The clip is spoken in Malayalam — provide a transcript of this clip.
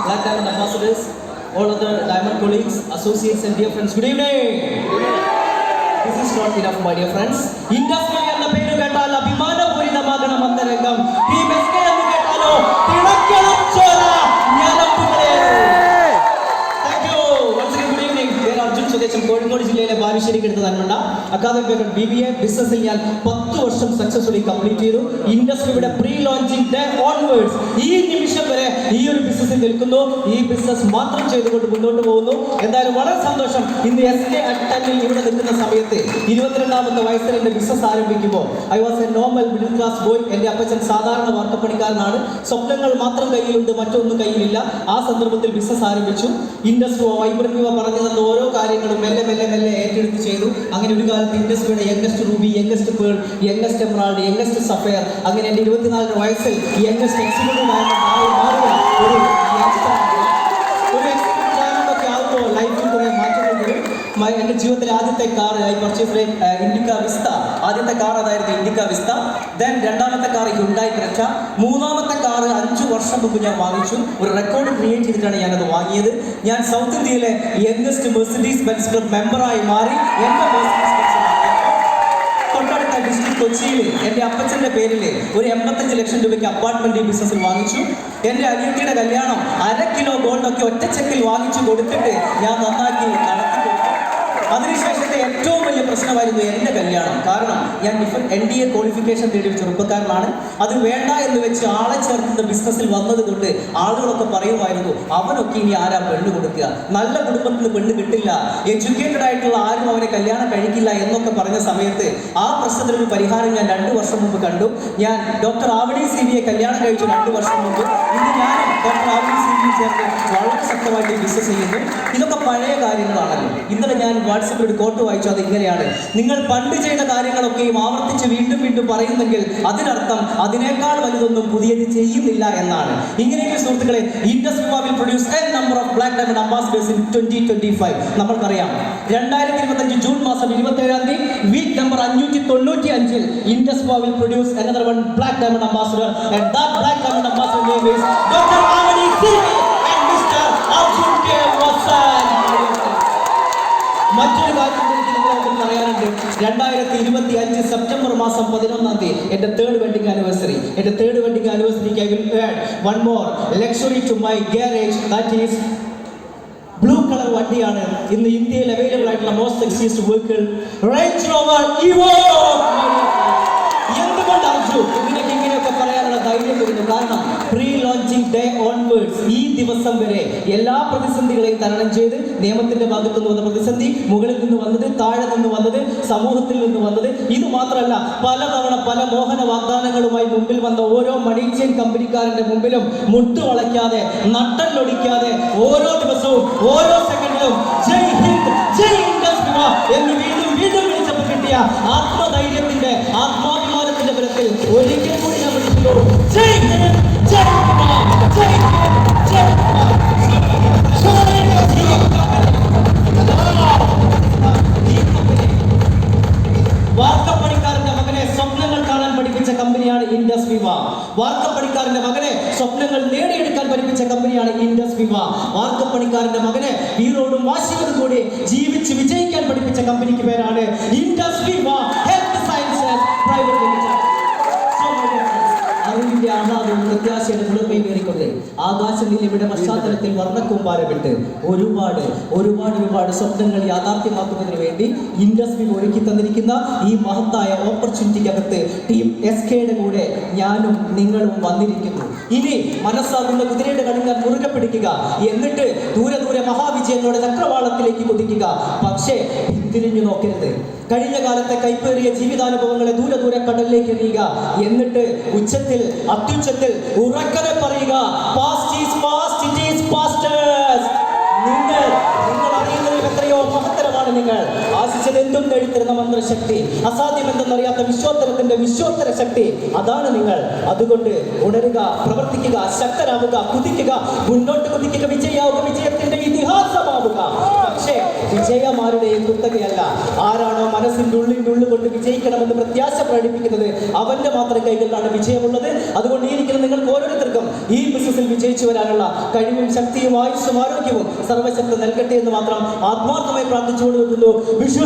Black Diamond Ambassadors, all other Diamond colleagues, associates and dear friends, good evening! This is not enough, my dear friends. Industry and the పేరు పెట్టాలి అభిమానపూరితమాగణ మందరంగం టీమ్ ఎస్కే ఎందుకు పెట్టాలో తిరక్కడం చోర జ్ఞానం thank you once good evening పేరు అర్జున్ సుదేశం కోడిగోడు അക്കാദമിക് ബി ബി എ ബിസിനസ്സിൽ ഞാൻ പത്ത് വർഷം സക്സസ്ഫുള്ളി കംപ്ലീറ്റ് ചെയ്തു. ഇൻഡസ്ട്രിയുടെ പ്രീ ലോഞ്ചിങ് ഡേ ഓൺവേർഡ്സ് ഈ നിമിഷം വരെ ഈ ഒരു ബിസിനസ്സിൽ നിൽക്കുന്നു. ഈ ബിസിനസ് മാത്രം ചെയ്തുകൊണ്ട് മുന്നോട്ട് പോകുന്നു. എന്തായാലും വളരെ സന്തോഷം. ഇന്ന് എസ് കെ അറ്റനിൽ ഇവിടെ നിൽക്കുന്ന സമയത്ത് ഇരുപത്തിരണ്ടാമത്തെ വയസ്സിൽ എന്റെ ബിസിനസ് ആരംഭിക്കുമ്പോൾ I was a normal middle class boy എന്റെ അപ്പച്ചൻ സാധാരണ വാർത്തപ്പണിക്കാരനാണ്. സ്വപ്നങ്ങൾ മാത്രം കയ്യിലുണ്ട് മറ്റൊന്നും കയ്യിലില്ല. ആ സന്ദർഭത്തിൽ ബിസിനസ് ആരംഭിച്ചു. ഇൻഡസ്ട്രി വൈബ്രന്റ് പറഞ്ഞു തന്ന ഓരോ കാര്യങ്ങളും മെല്ലെ മെല്ലെ മെല്ലെ ഏറ്റെടുത്ത് ചെയ്തു. അങ്ങനെ ഒരു കാലത്ത് ഇൻഡസ്ട്രിയുടെ youngest ruby youngest pearl youngest emerald youngest sapphire അങ്ങനെ എന്റെ ഇരുപത്തിനാലിന് വയസ്സിൽ യംഗസ്റ്റ് എക്സിക്യൂട്ടീവ് ഒരു എന്റെ ജീവിതത്തിലെ ആദ്യത്തെ car I purchase Indica Vista ആദ്യത്തെ കാർ അതായിരുന്നു ഇൻഡിക്ക വിസ്ത ദെൻ രണ്ടാമത്തെ കാർ ഉണ്ടായി ക്രെറ്റ മൂന്നാമത്തെ കാർ അഞ്ചു വർഷം മുമ്പ് ഞാൻ വാങ്ങിച്ചു. ഒരു റെക്കോർഡ് ക്രിയേറ്റ് ചെയ്തിട്ടാണ് ഞാനത് വാങ്ങിയത്. ഞാൻ സൗത്ത് ഇന്ത്യയിലെ യംഗസ്റ്റ് മെഴ്സിഡീസ് ബെൻസ് ക്ലബ് മെമ്പറായി മാറി എന്റെ പേരിൽ ഒരു എൺപത്തഞ്ച് ലക്ഷം രൂപയ്ക്ക് അപ്പാർട്ട്മെന്റ് ഈ ബിസിനസ്സിൽ വാങ്ങിച്ചു. എന്റെ അനിയത്തിയുടെ കല്യാണം അര കിലോ ഗോൾഡൊക്കെ ഒറ്റ ചെക്കിൽ വാങ്ങിച്ചു കൊടുത്തിട്ട് ഞാൻ നന്നാക്കി നടത്തി വലിയ പ്രശ്നമായിരുന്നു എന്റെ കല്യാണം. കാരണം ഞാൻ എൻ ഡി എ ക്വാളിഫിക്കേഷൻ തേടിയ ചെറുപ്പക്കാരനാണ്. അത് വേണ്ട എന്ന് വെച്ച് ആളെ ചേർക്കുന്ന ബിസിനസ്സിൽ വന്നത് കൊണ്ട് ആളുകളൊക്കെ പറയുമായിരുന്നു അവനൊക്കെ ഇനി ആരാ പെണ്ണ് കൊടുക്കുക? നല്ല കുടുംബത്തിൽ പെണ്ണ് കിട്ടില്ല. എഡ്യൂക്കേറ്റഡ് ആയിട്ടുള്ള ആരും അവനെ കല്യാണം കഴിക്കില്ല എന്നൊക്കെ പറഞ്ഞ സമയത്ത് ആ പ്രശ്നത്തിനൊരു പരിഹാരം ഞാൻ രണ്ട് വർഷം മുമ്പ് കണ്ടു. ഞാൻ ഡോക്ടർ ആവണി സി വിയെ കല്യാണം കഴിച്ചു രണ്ട് വർഷം മുമ്പ് ഇന്ന് ഞാൻ ഡോക്ടർ ആവണി സി വി ചേർന്ന് വളരെ ശക്തമായിട്ട് ബിസിനസ് ചെയ്യുന്നു. ഇതൊക്കെ പഴയ കാര്യങ്ങളാണല്ലോ. ഇന്നലെ ഞാൻ വാട്സപ്പിൽ ഒരു കോട്ട് വായിച്ചു അത് ഇങ്ങനെയാണ്. നിങ്ങൾ പണ്ട് ചെയ്ത കാര്യങ്ങളൊക്കെയും ആവർത്തിച്ച് വീണ്ടും വീണ്ടും പറയുന്നെങ്കിൽ അതിനർത്ഥം അതിനേക്കാൾ വലുതൊന്നും പുതിയത് ചെയ്യുന്നില്ല എന്നാണ്. ഇങ്ങനെയൊക്കെ സുഹൃത്തുക്കളെ industry will produce N number of black diamond ambassadors in twenty twenty five നമ്മൾക്കറിയാം രണ്ടായിരത്തി ഇരുപത്തഞ്ച് ജൂൺ മാസം ഇരുപത്തി ഏഴാം തീയതി വീക്ക് നമ്പർ അഞ്ഞൂറ്റി തൊണ്ണൂറ്റി അഞ്ചിൽ industry will produce another one black diamond ambassador and that black diamond ambassador name is doctor Avani Siri and mister Arjun K. Vasan. മറ്റൊരു കാര്യം പറയാനുണ്ട്. രണ്ടായിരത്തി ഇരുപത്തി അഞ്ച് സെപ്റ്റംബർ മാസം പതിനൊന്നാം തീയതി എന്റെ തേർഡ് വെഡിങ് ആനിവേഴ്സറി എന്റെ third wedding ആനിവേഴ്സറിക്ക് I will add one more luxury to my garage that is blue colour വണ്ടിയാണ്. ഇന്ന് ഇന്ത്യയിൽ അവൈലബിൾ ആയിട്ടുള്ള most sexiest vehicle Range Rover Evoque എന്തുകൊണ്ട് അർജു? ഇതിനൊക്കെ പറയാനുള്ള കാരണം പ്രീ ലോഞ്ചിങ് ഡേ ഓൺവേർഡ്സ് ഈ ദിവസം വരെ എല്ലാ പ്രതിസന്ധികളെയും തരണം ചെയ്ത് നിയമത്തിന്റെ ഭാഗത്തു നിന്ന് വന്ന പ്രതിസന്ധി മുകളിൽ നിന്ന് വന്നത് താഴെ നിന്ന് വന്നത് സമൂഹത്തിൽ നിന്ന് വന്നത് ഇത് മാത്രമല്ല പലതവണ പല മോഹന വാഗ്ദാനങ്ങളുമായി മുമ്പിൽ വന്ന ഓരോ മണീഷ്യൻ കമ്പനിക്കാരന്റെ മുമ്പിലും മുട്ടുവളയ്ക്കാതെ നട്ടല്ലൊടിക്കാതെ ഓരോ ദിവസവും ഓരോ സെക്കൻഡിലും ജയ് ഹിന്ദ് ജയ് ഇൻഡസ്ട്രി എന്ന് വീണ്ടും വീണ്ടും വിളിച്ചപ്പോൾ കിട്ടിയ ആത്മധൈര്യത്തിന്റെ ആത്മാഭിമാനത്തിന്റെ ബലത്തിൽ ഒരിക്കൽ കൂടി ഞാൻ വിളിക്കുന്നു ജയ് ഹിന്ദ് ജയ് ഹിന്ദ്, ജയ് ഹിന്ദ്, ജയ് വാർക്കപ്പണിക്കാരന്റെ മകനെ സ്വപ്നങ്ങൾ കാണാൻ പഠിപ്പിച്ച കമ്പനിയാണ് ഇൻഡസ് വിവ വാർക്കപ്പണിക്കാരന്റെ മകനെ സ്വപ്നങ്ങൾ നേടിയെടുക്കാൻ പഠിപ്പിച്ച കമ്പനിയാണ് ഇൻഡസ് വിവ വാർക്കപ്പണിക്കാരന്റെ മകനെ വീറോടും വാശിയോടും കൂടി ജീവിച്ച് വിജയിക്കാൻ പഠിപ്പിച്ച കമ്പനിക്ക് പേരാണ് ഇൻഡസ് വിവ കയറിക്കൊണ്ട് ഇവിടെ പശ്ചാത്തലത്തിൽ വർണക്കൂമ്പാരമിട്ട് ഒരുപാട് ഒരുപാട് ഒരുപാട് സ്വപ്നങ്ങൾ യാഥാർത്ഥ്യമാക്കുന്നതിന് വേണ്ടി ഇൻഡസ്ട്രി ഒരുക്കി തന്നിരിക്കുന്ന ഈ മഹത്തായ ഓപ്പർച്യൂണിറ്റിക്കകത്ത് ടീം എസ് കെയുടെ കൂടെ ഞാനും നിങ്ങളും വന്നിരിക്കുന്നു. ഇനി മനസ്സാകുന്ന കുതിരയുടെ കടുങ്ങാൻ മുറുകെ പിടിക്കുക. എന്നിട്ട് ദൂരെ ദൂരെ മഹാവിജയങ്ങളുടെ ചക്രവാളത്തിലേക്ക് കുതിക്കുക. പക്ഷേ പിന്തിരിഞ്ഞു നോക്കരുത്. കഴിഞ്ഞ കാലത്തെ കൈപ്പേറിയ ജീവിതാനുഭവങ്ങളെ ദൂരെ ദൂരെ കടലിലേക്ക് എറിയുക. എന്നിട്ട് ഉച്ചത്തിൽ അത്യുച്ചത്തിൽ ഉറക്കനെ പറയുക. Past is past it is നിങ്ങൾ നിങ്ങൾ അറിയുന്നതിൽ മഹത്തരമാണ് നിങ്ങൾ. ആശിച്ചത് എന്തും നേടിത്തരുന്ന മന്ത്രശക്തി. അസാധ്യം എന്തെന്നറിയാത്ത വിശ്വോത്തരത്തിന്റെ വിശ്വോത്തര ശക്തി. അതാണ് നിങ്ങൾ. അതുകൊണ്ട് ഉണരുക പ്രവർത്തിക്കുക ശക്തരാവുക കുതിക്കുക മുന്നോട്ട് കുതിക്കുക വിജയാവുക വിജയത്തിന്റെ ഇതിഹാസമാവുക. പക്ഷേ വിജയമാരുടെയും കുത്തകയല്ല ആരാണോ മനസ്സിൽ ഉള്ളിൽ ഉള്ളിൽ കൊണ്ട് വിജയിക്കണമെന്ന് പ്രത്യാശ പ്രകടിപ്പിക്കുന്നത് അവന്റെ മാത്രം കൈകളിലാണ് വിജയമുള്ളത്. അതുകൊണ്ട് ഇരിക്കുന്ന നിങ്ങൾക്ക് ഓരോരുത്തർക്കും ഈ ബിസിനസ്സിൽ വിജയിച്ചു വരാനുള്ള കഴിവും ശക്തിയും ആയുസ്സും ആരോഗ്യവും സർവശക്തി നൽകട്ടെ എന്ന് മാത്രം ആത്മാർത്ഥമായി പ്രാർത്ഥിച്ചുകൊണ്ട് വരുന്നു വിശ്വ